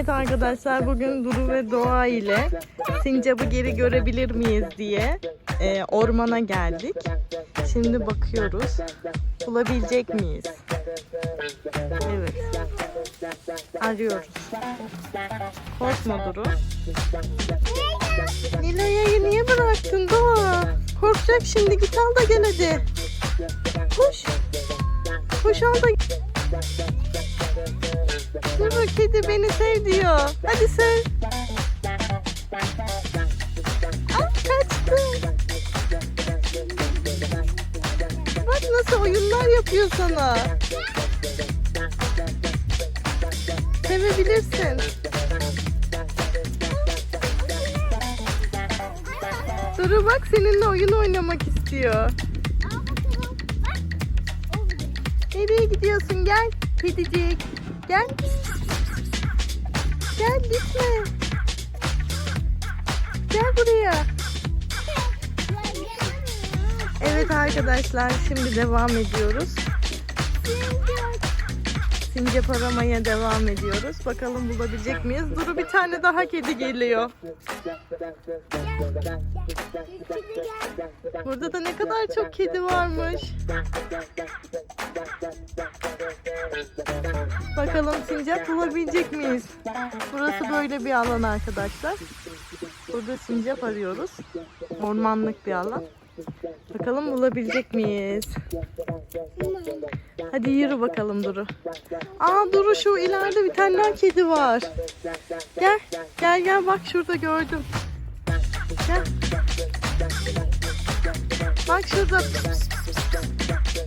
Evet arkadaşlar bugün Duru ve Doğa ile sincabı geri görebilir miyiz diye e, ormana geldik. Şimdi bakıyoruz. Bulabilecek miyiz? Evet. Arıyoruz. Korkma Duru. Nilay'ı niye bıraktın Doğa? Korkacak şimdi git al da gel hadi. Koş. Koş al da. Duru kedi beni sev diyor. Hadi sev. Aa, kaçtı. Bak nasıl oyunlar yapıyor sana. Sevebilirsin. Duru bak seninle oyun oynamak istiyor. Nereye gidiyorsun? Gel. Kedicik. Gel. Gel gitme. Gel buraya. Evet arkadaşlar şimdi devam ediyoruz. Sincap aramaya devam ediyoruz. Bakalım bulabilecek miyiz? Duru bir tane daha kedi geliyor. Burada da ne kadar çok kedi varmış. Bakalım sincap bulabilecek miyiz? Burası böyle bir alan arkadaşlar. Burada sincap arıyoruz. Ormanlık bir alan. Bakalım bulabilecek miyiz? Hadi yürü bakalım Duru. Aa Duru şu ileride bir tane daha kedi var. Gel. Gel gel bak şurada gördüm. Gel. Bak şurada.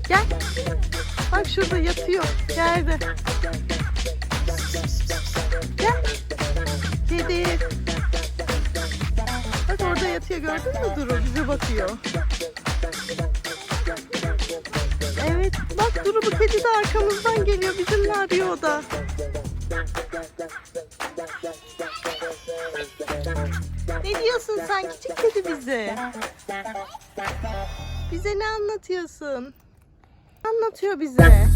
Gel. Bak şurada yatıyor. Yerde. Yatıyor gördün mü Duru? Bize bakıyor. Evet. Bak Duru bu kedi de arkamızdan geliyor. Bizimle arıyor o da. Ne diyorsun sen küçük kedi bize? Bize ne anlatıyorsun? Anlatıyor bize.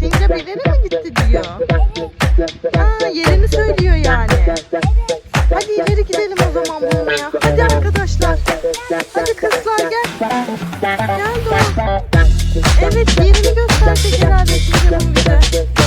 Sincap ileri mi gitti diyor. Ha, yerini söylüyor yani. Hadi ileri gidelim o zaman bulmaya. Hadi arkadaşlar. Hadi kızlar gel. Gel Doğa. Evet yerini gösterecek herhalde sincapın bize.